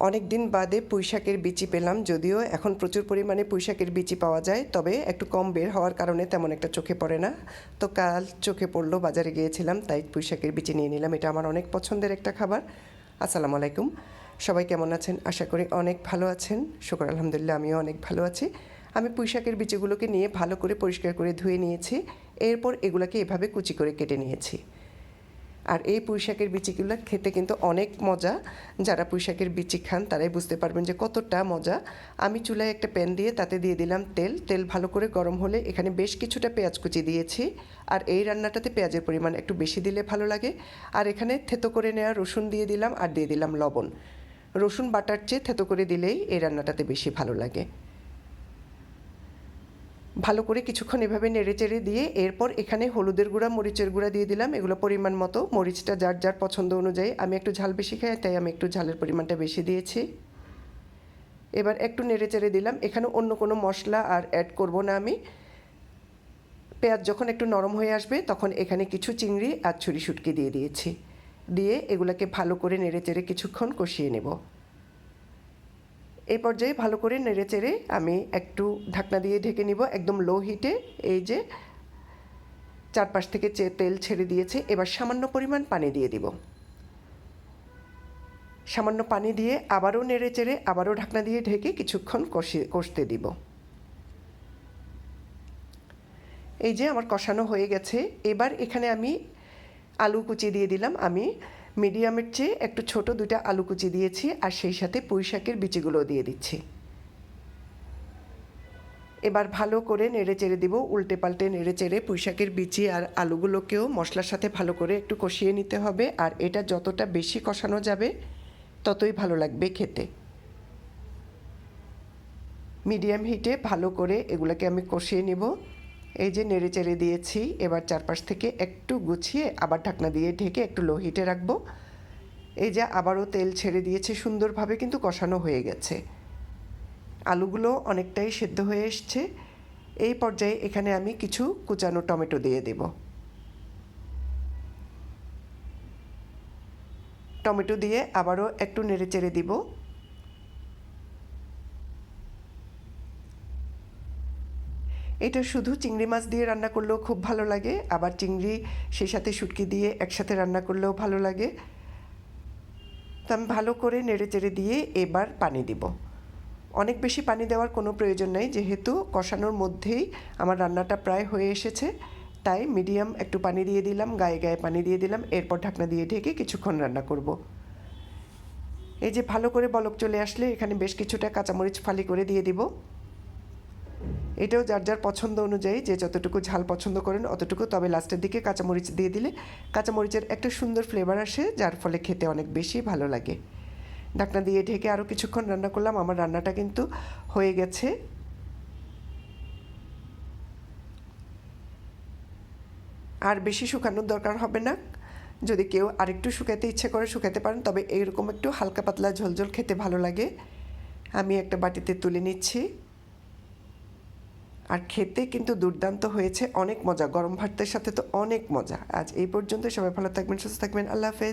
অনেক দিন বাদে পুঁইশাকের বিচি পেলাম, যদিও এখন প্রচুর পরিমাণে পুঁইশাকের বিচি পাওয়া যায়, তবে একটু কম বের হওয়ার কারণে তেমন একটা চোখে পড়ে না। তো কাল চোখে পড়ল, বাজারে গিয়েছিলাম, তাই পুঁইশাকের বিচি নিয়ে নিলাম। এটা আমার অনেক পছন্দের একটা খাবার। আসসালামু আলাইকুম। সবাই কেমন আছেন? আশা করি অনেক ভালো আছেন। শুকর আলহামদুলিল্লাহ, আমিও অনেক ভালো আছি। আমি পুঁইশাকের বিচিগুলোকে নিয়ে ভালো করে পরিষ্কার করে ধুয়ে নিয়েছি। এরপর এগুলোকে এভাবে কুচি করে কেটে নিয়েছি। আর এই পুঁইশাকের বিচিগুলো খেতে কিন্তু অনেক মজা। যারা পুঁইশাকের বিচি খান, তারাই বুঝতে পারবেন যে কতটা মজা। আমি চুলায় একটা প্যান দিয়ে তাতে দিয়ে দিলাম তেল। তেল ভালো করে গরম হলে এখানে বেশ কিছুটা পেঁয়াজ কুচি দিয়েছি। আর এই রান্নাটাতে পেঁয়াজের পরিমাণ একটু বেশি দিলে ভালো লাগে। আর এখানে থেতো করে নেওয়া রসুন দিয়ে দিলাম আর দিয়ে দিলাম লবণ। রসুন বাটার চেয়ে থেতো করে দিলেই এই রান্নাটাতে বেশি ভালো লাগে। ভালো করে কিছুক্ষণ এভাবে নেড়ে চেড়ে দিয়ে এরপর এখানে হলুদের গুঁড়া, মরিচের গুঁড়া দিয়ে দিলাম। এগুলো পরিমাণ মতো। মরিচটা যার যার পছন্দ অনুযায়ী। আমি একটু ঝাল বেশি খাই, তাই আমি একটু ঝালের পরিমাণটা বেশি দিয়েছি। এবার একটু নেড়ে চেড়ে দিলাম। এখানে অন্য কোনো মশলা আর অ্যাড করব না আমি। পেঁয়াজ যখন একটু নরম হয়ে আসবে, তখন এখানে কিছু চিংড়ি আর ছুরি শুটকি দিয়ে দিয়েছি। দিয়ে এগুলোকে ভালো করে নেড়ে চেড়ে কিছুক্ষণ কষিয়ে নেব। এই পর্যায়ে ভালো করে নেড়ে চেড়ে আমি একটু ঢাকনা দিয়ে ঢেকে নিব একদম লো হিটে এই যে চারপাশ থেকে চে তেল ছেড়ে দিয়েছে, এবার সামান্য পরিমাণ পানি দিয়ে দিব। সামান্য পানি দিয়ে আবারও নেড়ে চেড়ে আবারও ঢাকনা দিয়ে ঢেকে কিছুক্ষণ কষে, কষতে দিব। এই যে আমার কষানো হয়ে গেছে, এবার এখানে আমি আলু কুচি দিয়ে দিলাম। আমি মিডিয়ামের চেয়ে একটু ছোট দুটা আলু কুচি দিয়েছি, আর সেই সাথে পুঁই শাকের বিচিগুলো দিয়ে দিচ্ছি। এবার ভালো করে নেড়ে চেড়ে দিব, উল্টে পাল্টে নেড়ে চেড়ে পুঁই শাকের বিচি আর আলুগুলোকেও মশলার সাথে ভালো করে একটু কষিয়ে নিতে হবে, আর এটা যতটা বেশি কষানো যাবে ততই ভালো লাগবে খেতে। মিডিয়াম হিটে ভালো করে এগুলোকে আমি কষিয়ে নেব। এই যে নেড়ে চেড়ে দিয়েছি, এবার চারপাশ থেকে একটু গুছিয়ে আবার ঢাকনা দিয়ে ঢেকে একটু লো হিটে রাখব। এই যে আবারও তেল ছেড়ে দিয়েছে সুন্দরভাবে, কিন্তু কষানো হয়ে গেছে। আলুগুলো অনেকটাই সেদ্ধ হয়ে এসছে। এই পর্যায়ে এখানে আমি কিছু কুচানো টমেটো দিয়ে দেব। টমেটো দিয়ে আবারও একটু নেড়ে চেড়ে দিব। এটা শুধু চিংড়ি মাছ দিয়ে রান্না করলেও খুব ভালো লাগে, আবার চিংড়ি সেই সাথে শুটকি দিয়ে একসাথে রান্না করলেও ভালো লাগে। তো আমি ভালো করে নেড়ে চেড়ে দিয়ে এবার পানি দিব। অনেক বেশি পানি দেওয়ার কোনো প্রয়োজন নেই, যেহেতু কষানোর মধ্যেই আমার রান্নাটা প্রায় হয়ে এসেছে। তাই মিডিয়াম একটু পানি দিয়ে দিলাম, গায়ে গায়ে পানি দিয়ে দিলাম, এরপর ঢাকনা দিয়ে ঢেকে কিছুক্ষণ রান্না করব। এই যে ভালো করে বলক চলে আসলে এখানে বেশ কিছুটা কাঁচামরিচ ফালি করে দিয়ে দিব। এটাও যার যার পছন্দ অনুযায়ী যে যতটুকু ঝাল পছন্দ করেন অতটুকু, তবে লাস্টের দিকে কাঁচামরিচ দিয়ে দিলে কাঁচামরিচের একটা সুন্দর ফ্লেভার আসে, যার ফলে খেতে অনেক বেশি ভালো লাগে। ঢাকনা দিয়ে ঢেকে আরও কিছুক্ষণ রান্না করলাম। আমার রান্নাটা কিন্তু হয়ে গেছে। আর বেশি শুকানোর দরকার হবে না। যদি কেউ আরেকটু শুকাতে ইচ্ছে করে শুকাতে পারেন, তবে এইরকম একটু হালকা পাতলা ঝোলঝোল খেতে ভালো লাগে। আমি একটা বাটিতে তুলে নিচ্ছি। আর খেতে কিন্তু দুর্দান্ত হয়েছে, অনেক মজা। গরম ভাতের সাথে তো অনেক মজা। আজ এই পর্যন্ত সবাই ভালো থাকবেন, সুস্থ থাকবেন, আল্লাহ হাফেজ।